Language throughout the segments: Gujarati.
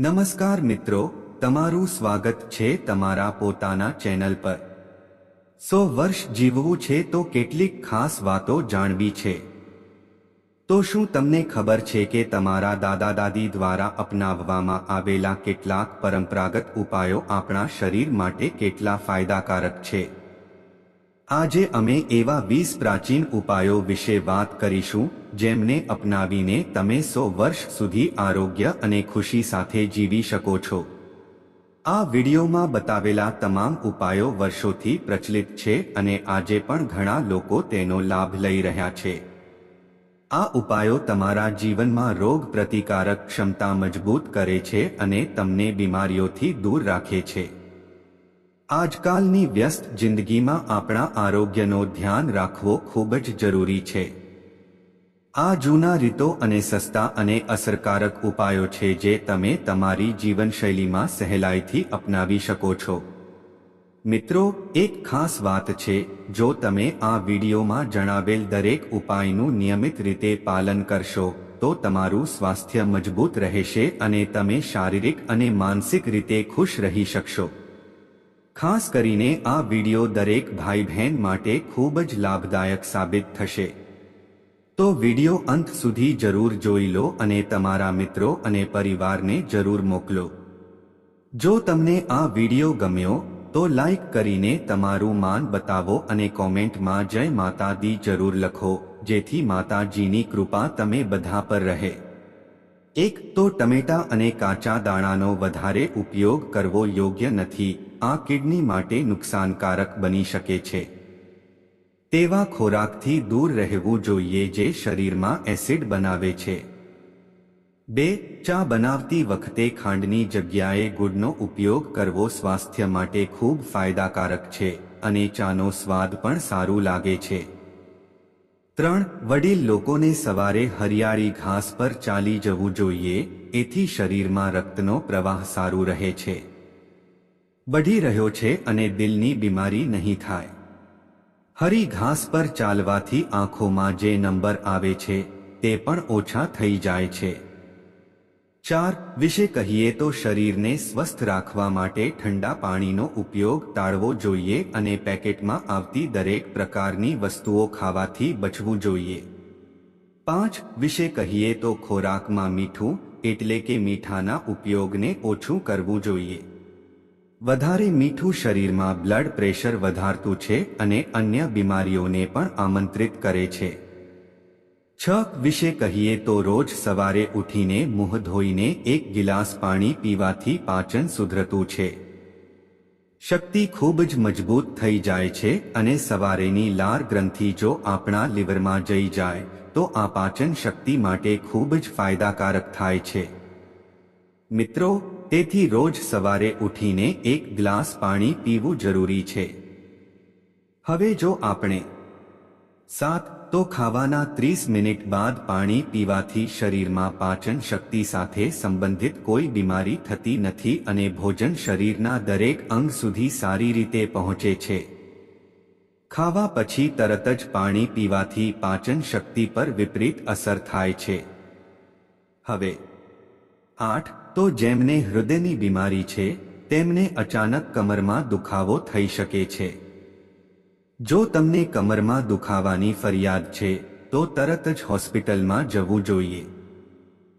નમસ્કાર મિત્રો, તમારું સ્વાગત છે તમારા પોતાના ચેનલ પર. સો વર્ષ જીવવું છે તો કેટલીક ખાસ વાતો જાણવી છે. તો શું તમને ખબર છે કે તમારા દાદા દાદી દ્વારા અપનાવવામાં આવેલા કેટલાક પરંપરાગત ઉપાયો આપણા શરીર માટે કેટલા ફાયદાકારક છે? આજે અમે એવા વીસ પ્રાચીન ઉપાયો વિશે વાત કરીશું, જેમને અપનાવીને તમે સો વર્ષ સુધી આરોગ્ય અને ખુશી સાથે જીવી શકો છો. આ વિડીયોમાં બતાવેલા તમામ ઉપાયો વર્ષોથી પ્રચલિત છે અને આજે પણ ઘણા લોકો તેનો લાભ લઈ રહ્યા છે. આ ઉપાયો તમારા જીવનમાં રોગ પ્રતિકારક ક્ષમતા મજબૂત કરે છે અને તમને બીમારીઓથી દૂર રાખે છે. આજકાલની વ્યસ્ત જિંદગીમાં આપણા આરોગ્યનો ધ્યાન રાખવો ખૂબ જ જરૂરી છે. આ જૂના રીતો અને સસ્તા અને અસરકારક ઉપાયો છે જે તમે તમારી જીવનશૈલીમાં સહેલાઈથી અપનાવી શકો છો. મિત્રો, એક ખાસ વાત છે, જો તમે આ વિડીયોમાં જણાવેલ દરેક ઉપાયનું નિયમિત રીતે પાલન કરશો, તો તમારું સ્વાસ્થ્ય મજબૂત રહેશે અને તમે શારીરિક અને માનસિક રીતે ખુશ રહી શકશો. ખાસ કરીને આ વિડિયો દરેક ભાઈ બહેન માટે ખૂબ જ લાભદાયક સાબિત થશે. તો વિડિયો અંત સુધી જરૂર જોઈ લો અને તમારા મિત્રો અને પરિવારને જરૂર મોકલો. જો તમને આ વિડિયો ગમ્યો, તો લાઈક કરીને તમારું માન બતાવો અને કોમેન્ટમાં જય માતા દી જરૂર લખો, જેથી માતાજીની કૃપા તમે બધા પર રહે. એક તો ટમેટા અને કાચા દાણાનો વધારે ઉપયોગ કરવો યોગ્ય નથી. આ કિડની માટે નુકસાનકારક બની શકે છે. તેવા ખોરાકથી દૂર રહેવું જોઈએ જે શરીરમાં એસિડ બનાવે છે. બે, ચા બનાવતી વખતે ખાંડની જગ્યાએ ગુડનો ઉપયોગ કરવો સ્વાસ્થ્ય માટે ખૂબ ફાયદાકારક છે અને ચાનો સ્વાદ પણ સારું લાગે છે. ત્રણ, વડીલ લોકોને સવારે હરિયાળી ઘાસ પર ચાલી જવું જોઈએ, એથી શરીરમાં રક્તનો પ્રવાહ સારું રહે છે. બઢી રહ્યો છે અને દિલની બીમારી નહીં થાય. હરી ઘાસ પર ચાલવાથી આંખોમાં જે નંબર આવે છે, તે પણ ઓછા થઈ જાય છે. ચાર, વિશે કહીએ તો શરીરને સ્વસ્થ રાખવા માટે ઠંડા પાણીનો ઉપયોગ ટાળવો જોઈએ અને પેકેટમાં આવતી દરેક પ્રકારની વસ્તુઓ ખાવાથી બચવું જોઈએ. પાંચ, વિશે કહીએ તો ખોરાકમાં મીઠું, એટલે કે મીઠાના ઉપયોગને ઓછું કરવું જોઈએ. વધારે મીઠું શરીરમાં બ્લડ પ્રેશર વધારતું છે અને અન્ય બીમારીઓને પણ આમંત્રિત કરે છે. છ વિશે કહીએ તો રોજ સવારે ઉઠીને મુહ ધોઈને એક ગિલાસ પાણી પીવાથી પાચન સુધરતું છે. શક્તિ ખૂબ જ મજબૂત થઈ જાય છે અને સવારેની લાર ગ્રંથિ જો આપણા લીવરમાં જઈ જાય, તો આ પાચન શક્તિ માટે ખૂબ જ ફાયદાકારક થાય છે. મિત્રો તેથી રોજ સવારે ઉઠીને એક ગ્લાસ પાણી પીવું જરૂરી છે. હવે જો આપણે સાત, તો ખાવાના ત્રીસ મિનિટ બાદ પાણી પીવાથી શરીરમાં પાચન શક્તિ સાથે સંબંધિત કોઈ બીમારી થતી નથી અને ભોજન શરીરના દરેક અંગ સુધી સારી રીતે પહોંચે છે. ખાવા પછી તરત જ પાણી પીવાથી પાચન શક્તિ પર વિપરીત અસર થાય છે. હવે, આઠ તો જેમને હૃદયની બીમારી છે, તેમને અચાનક કમરમાં દુખાવો થઈ શકે છે. જો તમને કમરમાં દુખાવાની ફરિયાદ છે, તો તરત જ હોસ્પિટલમાં જવું જોઈએ.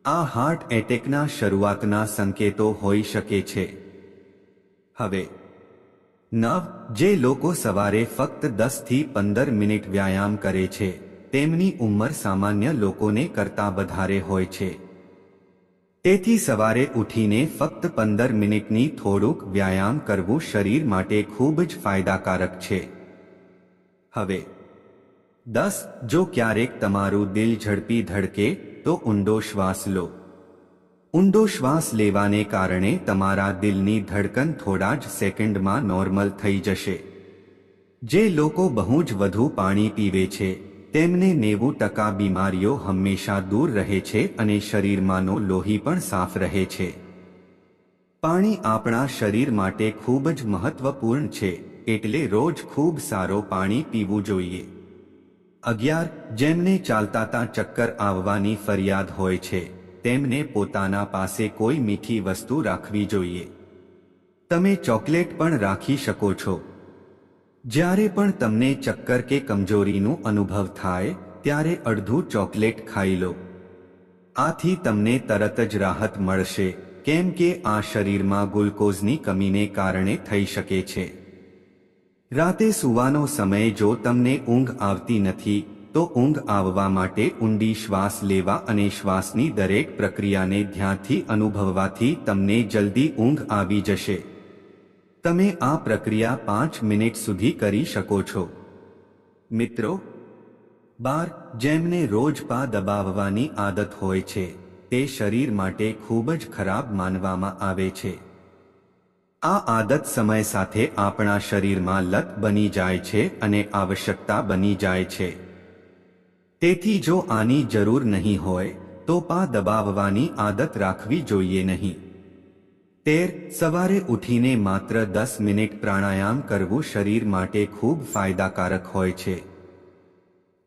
આ હાર્ટ એટેકના શરૂઆતના સંકેતો હોઈ શકે છે. હવે, નવ, જે લોકો સવારે ફક્ત દસથી પંદર મિનિટ વ્યાયામ કરે છે, તેમની ઉંમર સામાન્ય લોકોને કરતાં વધારે હોય છે. તેથી સવારે ઉઠીને ફક્ત પંદર મિનિટની થોડુંક વ્યાયામ કરવું શરીર માટે ખૂબ જ ફાયદાકારક છે. હવે, દસ, જો ક્યારેક તમારું દિલ ઝડપી ધડકે, તો ઊંડો શ્વાસ લો. ઊંડો શ્વાસ લેવાને કારણે તમારા દિલની ધડકન થોડા જ સેકન્ડમાં નોર્મલ થઈ જશે. જે લોકો બહુ જ વધુ પાણી પીવે છે તેમને નેવું ટકા બીમારીઓ હંમેશા દૂર રહે છે અને શરીરમાંનો લોહી પણ સાફ રહે છે. પાણી આપણા શરીર માટે ખૂબ જ મહત્વપૂર્ણ છે, એટલે રોજ ખૂબ સારો પાણી પીવું જોઈએ. અગિયાર, જેમને ચાલતાતા ચક્કર આવવાની ફરિયાદ હોય છે, તેમને પોતાના પાસે કોઈ મીઠી વસ્તુ રાખવી જોઈએ. તમે ચોકલેટ પણ રાખી શકો છો. જ્યારે પણ તમને ચક્કર કે કમજોરીનું અનુભવ થાય, ત્યારે અડધું ચોકલેટ ખાઈ લો. આથી તમને તરત જ રાહત મળશે, કેમ કે આ શરીરમાં ગ્લુકોઝની કમીને કારણે થઈ શકે છે. રાતે સૂવાનો સમય જો તમને ઊંઘ આવતી નથી, તો ઊંઘ આવવા માટે ઊંડી શ્વાસ લેવા અને શ્વાસની દરેક પ્રક્રિયાને ધ્યાનથી અનુભવવાથી તમને જલ્દી ઊંઘ આવી જશે. તમે આ પ્રક્રિયા પાંચ મિનિટ સુધી કરી શકો છો. મિત્રો, બાર જેમને રોજ પા દબાવવાની આદત હોય છે, તે શરીર માટે ખૂબ જ ખરાબ માનવામાં આવે છે. આ આદત સમય સાથે આપણા શરીરમાં લત બની જાય છે અને આવશ્યકતા બની જાય છે. તેથી જો આની જરૂર નહીં હોય, તો પા દબાવવાની આદત રાખવી જોઈએ નહીં. તેર સવારે ઉઠીને માત્ર દસ મિનિટ પ્રાણાયામ કરવું શરીર માટે ખૂબ ફાયદાકારક હોય છે.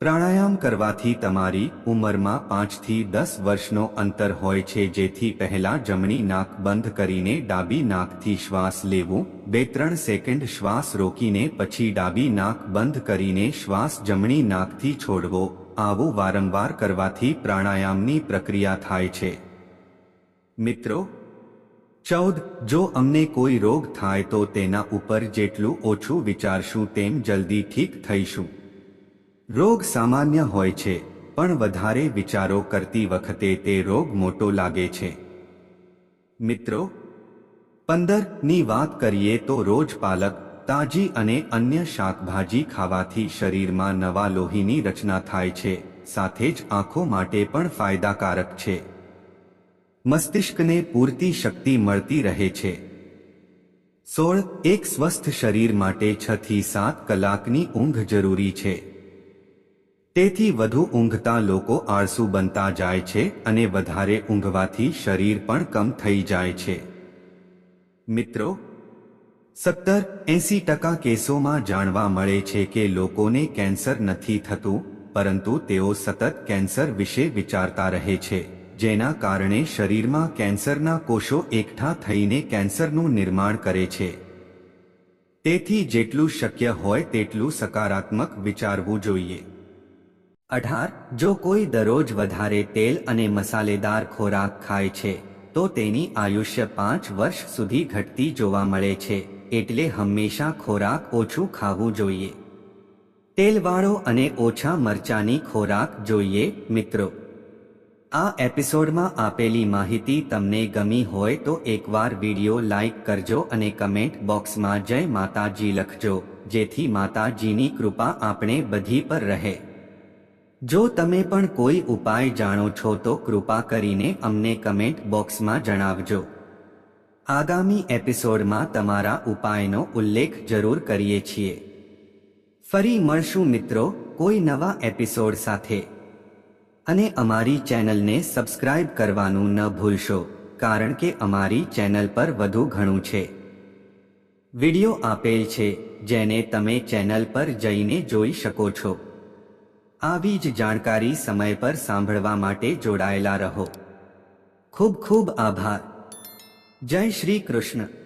પ્રાણાયામ કરવાથી તમારી ઉંમરમાં પાંચથી દસ વર્ષનો અંતર હોય છે, જેથી પહેલા જમણી નાક બંધ કરીને ડાબી નાકથી શ્વાસ લેવું, બે ત્રણ સેકન્ડ શ્વાસ રોકીને પછી ડાબી નાક બંધ કરીને શ્વાસ જમણી નાકથી છોડવો, આવું વારંવાર કરવાથી પ્રાણાયામની પ્રક્રિયા થાય છે. મિત્રો ચૌદ, જો અમને કોઈ રોગ થાય તો તેના ઉપર જેટલું ઓછું વિચારશું તેમ જલ્દી ઠીક થઈશું. રોગ સામાન્ય હોય છે, પણ વધારે વિચારો કરતી વખતે તે રોગ મોટો લાગે છે. મિત્રો પંદરની વાત કરીએ તો રોજ પાલક, તાજી અને અન્ય શાકભાજી ખાવાથી શરીરમાં નવા લોહીની રચના થાય છે, સાથે જ આંખો માટે પણ ફાયદાકારક છે. મસ્તિષ્કને પૂરતી શક્તિ મળતી રહે છે. સોળ, એક સ્વસ્થ શરીર માટે છ થી સાત કલાકની ઊંઘ જરૂરી છે. તેથી વધુ ઊંઘતા લોકો આળસુ બનતા જાય છે અને વધારે ઊંઘવાથી શરીર પણ કમ થઈ જાય છે. મિત્રો, સત્તર, એંસી ટકા કેસોમાં જાણવા મળે છે કે લોકોને કેન્સર નથી થતું, પરંતુ તેઓ સતત કેન્સર વિશે વિચારતા રહે છે. જેના કારણે શરીરમાં કેન્સરના કોષો એકઠા થઈને કેન્સરનું નિર્માણ કરે છે. તેથી જેટલું શક્ય હોય તેટલું સકારાત્મક વિચારવું જોઈએ. અઢાર, જો કોઈ દરરોજ વધારે તેલ અને મસાલેદાર ખોરાક ખાય છે, તો તેની આયુષ્ય પાંચ વર્ષ સુધી ઘટતી જોવા મળે છે, એટલે હંમેશા ખોરાક ઓછું ખાવું જોઈએ. તેલવાળો અને ઓછા મરચાની ખોરાક જોઈએ, મિત્રો. આ એપિસોડમાં આપેલી માહિતી તમને ગમી હોય તો એકવાર વીડિયો લાઈક કરજો અને કમેન્ટ બોક્સમાં જય માતાજી લખજો, જેથી માતાજીની કૃપા આપણે બધી પર રહે. જો તમે પણ કોઈ ઉપાય જાણો છો તો કૃપા કરીને અમને કમેન્ટ બોક્સમાં જણાવજો. આગામી એપિસોડમાં તમારા ઉપાયનો ઉલ્લેખ જરૂર કરીએ છીએ. ફરી મળશું મિત્રો કોઈ નવા એપિસોડ સાથે. અને અમારી ચેનલને સબસ્ક્રાઇબ કરવાનું ન ભૂલશો, કારણ કે અમારી ચેનલ પર વધુ ઘણું છે. વિડિયો આપેલ છે, જેને તમે ચેનલ પર જઈને જોઈ શકો છો. આવી જ જાણકારી સમય પર સાંભળવા માટે જોડાયેલા રહો. ખૂબ ખૂબ આભાર. જય શ્રી કૃષ્ણ.